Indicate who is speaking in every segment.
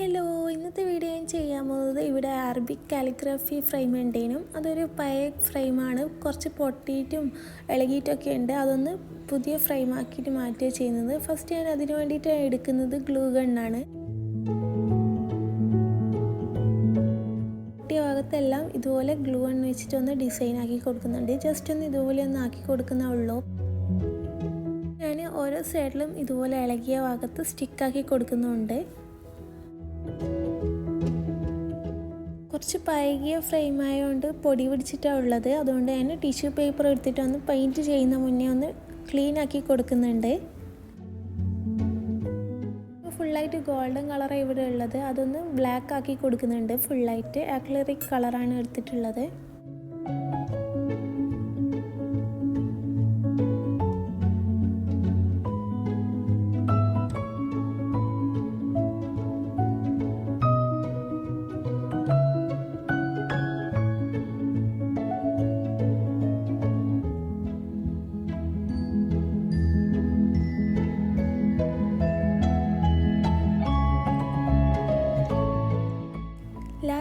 Speaker 1: Hello ഇന്നത്തെ video ഞാൻ ചെയ്യാൻ പോകുന്നത് ഇവിടെ അറബിക് കാലിഗ്രാഫി ഫ്രെയിം ഉണ്ടേനും അതൊരു പഴയ ഫ്രെയിമാണ് കുറച്ച് പൊട്ടിയിട്ടും ഇളകിയിട്ടൊക്കെ ഉണ്ട്. അതൊന്ന് പുതിയ ഫ്രെയിം ആക്കിയിട്ട് മാറ്റുക ചെയ്യുന്നത്. ഫസ്റ്റ് ഞാൻ അതിന് വേണ്ടിയിട്ട് എടുക്കുന്നത് ഗ്ലൂ ഗണ്ണാണ് പൊട്ടിയ ഭാഗത്തെല്ലാം ഇതുപോലെ ഗ്ലൂ ഗണ്ണ് വെച്ചിട്ട് ഒന്ന് ഡിസൈൻ ആക്കി കൊടുക്കുന്നുണ്ട്. ജസ്റ്റ് ഒന്ന് ഇതുപോലെ ഒന്ന് ആക്കി കൊടുക്കുന്നേ ഉള്ളൂ. ഞാൻ ഓരോ സൈഡിലും ഇതുപോലെ ഇളകിയ ഭാഗത്ത് സ്റ്റിക്കാക്കി കൊടുക്കുന്നുണ്ട്. കുറച്ച് പഴകിയ ഫ്രെയിം ആയതുകൊണ്ട് പൊടി പിടിച്ചിട്ടാണ് ഉള്ളത്. അതുകൊണ്ട് ഞാൻ ടിഷ്യൂ പേപ്പർ എടുത്തിട്ട് ഒന്ന് പെയിന്റ് ചെയ്യുന്ന മുന്നേ ഒന്ന് ക്ലീൻ ആക്കി കൊടുക്കുന്നുണ്ട്. ഫുള്ളായിട്ട് ഗോൾഡൻ കളറാണ് ഇവിടെ ഉള്ളത്. അതൊന്ന് ബ്ലാക്ക് ആക്കി കൊടുക്കുന്നുണ്ട്. ഫുള്ളായിട്ട് ആക്ലറിക് കളറാണ് എടുത്തിട്ടുള്ളത്.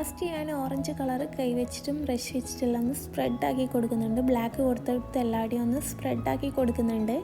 Speaker 1: ലാസ്റ്റ് ഞാൻ ഓറഞ്ച് കളർ കൈവച്ചിട്ടും ബ്രഷ് വെച്ചിട്ടെല്ലാം ഒന്ന് സ്പ്രെഡാക്കി കൊടുക്കുന്നുണ്ട്. ബ്ലാക്ക് കൊടുത്തിട്ട് എല്ലാവരുടെയും ഒന്ന് സ്പ്രെഡാക്കി കൊടുക്കുന്നുണ്ട്.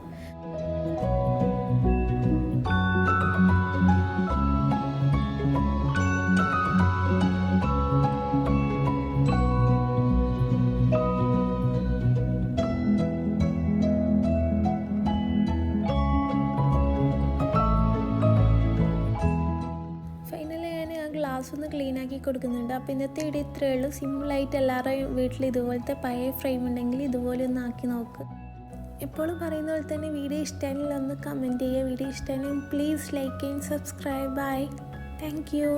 Speaker 1: ഗ്ലാസ് ഒന്ന് ക്ലീൻ ആക്കി കൊടുക്കുന്നുണ്ട്. അപ്പോൾ ഇന്നത്തെ വീഡിയോ ഇത്രയേ ഉള്ളൂ. സിമ്പിളായിട്ട് എല്ലാവരുടെയും വീട്ടിൽ ഇതുപോലത്തെ പഴയ ഫ്രെയിം ഉണ്ടെങ്കിൽ ഇതുപോലെ ഒന്ന് ആക്കി നോക്ക്. എപ്പോഴും പറയുന്ന പോലെ തന്നെ വീഡിയോ ഇഷ്ടമാണെങ്കിൽ ഒന്ന് കമന്റ് ചെയ്യുക. വീഡിയോ ഇഷ്ടമാണെങ്കിൽ please like and subscribe bye thank you